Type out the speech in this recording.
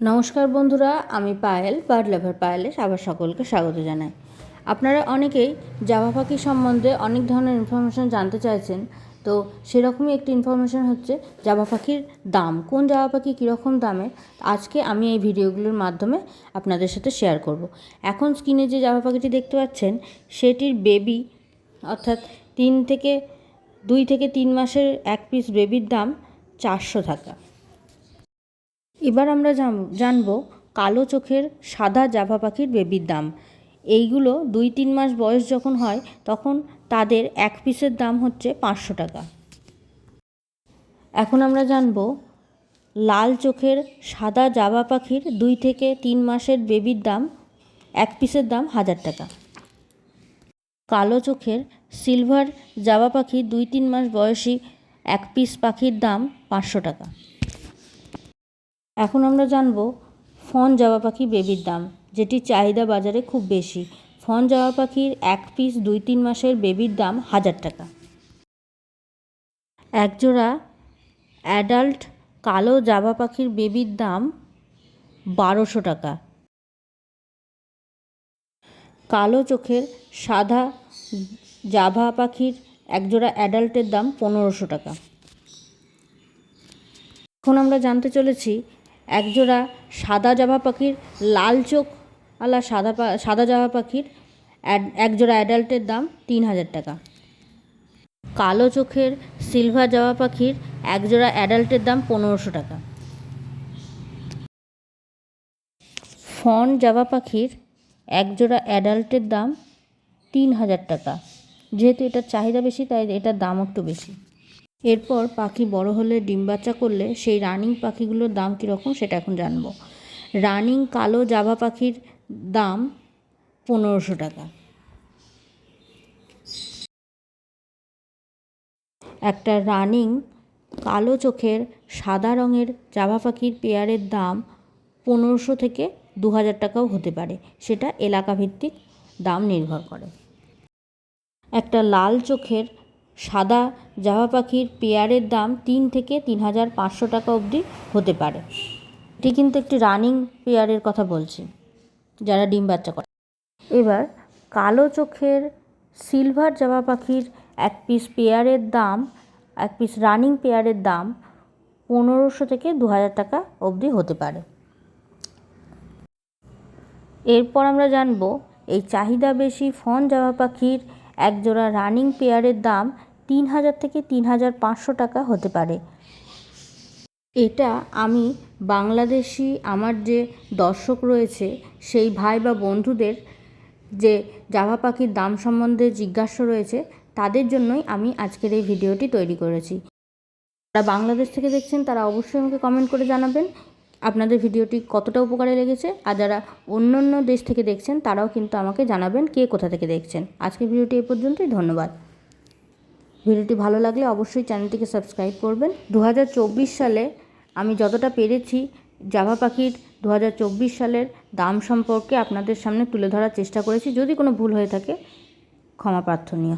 নমস্কার বন্ধুরা, আমি পায়েল বার্ড লাভার পায়েলে আবার সকলকে স্বাগত জানাই। আপনারা অনেকেই জাভা পাখি সম্বন্ধে অনেক ধরনের ইনফরমেশান জানতে চাইছেন, তো সেরকমই একটি ইনফরমেশান হচ্ছে জাভা পাখির দাম। কোন জাভা পাখি কীরকম দামে আজকে আমি এই ভিডিওগুলোর মাধ্যমে আপনাদের সাথে শেয়ার করব। এখন স্ক্রিনে যে জাভা পাখিটি দেখতে পাচ্ছেন, সেটির বেবি অর্থাৎ তিন থেকে, দুই থেকে তিন মাসের এক পিস বেবির দাম চারশো টাকা। এবার আমরা জানব কালো চোখের সাদা জাভা পাখির বেবির দাম। এইগুলো দুই তিন মাস বয়স যখন হয়, তখন তাদের এক পিসের দাম হচ্ছে পাঁচশো টাকা। এখন আমরা জানব লাল চোখের সাদা জাভা পাখির দুই থেকে তিন মাসের বেবির দাম, এক পিসের দাম হাজার টাকা। কালো চোখের সিলভার জাভা পাখি দুই তিন মাস বয়সী এক পিস পাখির দাম পাঁচশো টাকা। এখন আমরা জানব ফন জাবা পাখি বেবির দাম যেটি চাহিদা বাজারে খুব বেশি। ফন জাবা পাখির এক পিস দুই তিন মাসের বেবির দাম হাজার টাকা। একজোড়া অ্যাডাল্ট কালো জাবা পাখির বেবির দাম বারোশো টাকা। কালো চোখের সাদা জাভা পাখির একজোড়া অ্যাডাল্টের দাম পনেরোশো টাকা। এখন আমরা জানতে চলেছি একজোড়া সাদা জাভা পাখির লাল চোখ আলা সাদা সাদা জাভা পাখির একজোড়া অ্যাডাল্টের দাম তিন হাজার টাকা। কালো চোখের সিলভার জাভা পাখির একজোড়া অ্যাডাল্টের দাম পনেরোশো টাকা। ফন জাভা পাখির একজোড়া অ্যাডাল্টের দাম তিন হাজার টাকা। যেহেতু এটার চাহিদা বেশি, তাই এটার দাম একটু বেশি। এরপর পাখি বড় হলে ডিম বাচ্চা করলে সেই রানিং পাখিগুলোর দাম কীরকম সেটা এখন জানব। রানিং কালো জাভা পাখির দাম পনেরোশো টাকা। একটা রানিং কালো চোখের সাদা রঙের জাভা পাখির পেয়ারের দাম পনেরোশো থেকে দু হাজার টাকাও হতে পারে, সেটা এলাকাভিত্তিক দাম নির্ভর করে। একটা লাল চোখের সাদা জাভা পাখির পেয়ারের দাম তিন থেকে তিন হাজার পাঁচশো টাকা অবধি হতে পারে। এটি কিন্তু একটি রানিং পেয়ারের কথা বলছি, যারা ডিম বাচ্চা করে। এবার কালো চোখের সিলভার জাভা পাখির এক পিস পেয়ারের দাম, এক পিস রানিং পেয়ারের দাম পনেরোশো থেকে দু হাজার টাকা অবধি হতে পারে। এরপর আমরা জানব, এই চাহিদা বেশি ফন জাভা পাখির একজোড়া রানিং পেয়ারের দাম তিন হাজার থেকে তিন হাজার পাঁচশো টাকা হতে পারে। এটা আমি বাংলাদেশি আমার যে দর্শক রয়েছে, সেই ভাই বা বন্ধুদের যে জাভা পাখির দাম সম্বন্ধে জিজ্ঞাসা রয়েছে, তাদের জন্যই আমি আজকের এই ভিডিওটি তৈরি করেছি। যারা বাংলাদেশ থেকে দেখছেন, তারা অবশ্যই আমাকে কমেন্ট করে জানাবেন আপনাদের ভিডিওটি কতটা উপকারে লেগেছে, আর যারা অন্য অন্য দেশ থেকে দেখছেন, তারাও কিন্তু আমাকে জানাবেন কে কোথা থেকে দেখছেন। আজকের ভিডিওটি এ পর্যন্তই, ধন্যবাদ। ভিডিওটি ভালো লাগলে অবশ্যই চ্যানেলটিকে সাবস্ক্রাইব করবেন। দু হাজার চব্বিশ সালে আমি যতটা পেরেছি জাভা পাখির দু হাজার চব্বিশ সালের দাম সম্পর্কে আপনাদের সামনে তুলে ধরার চেষ্টা করেছি। যদি কোনো ভুল হয়ে থাকে, ক্ষমা প্রার্থনীয়।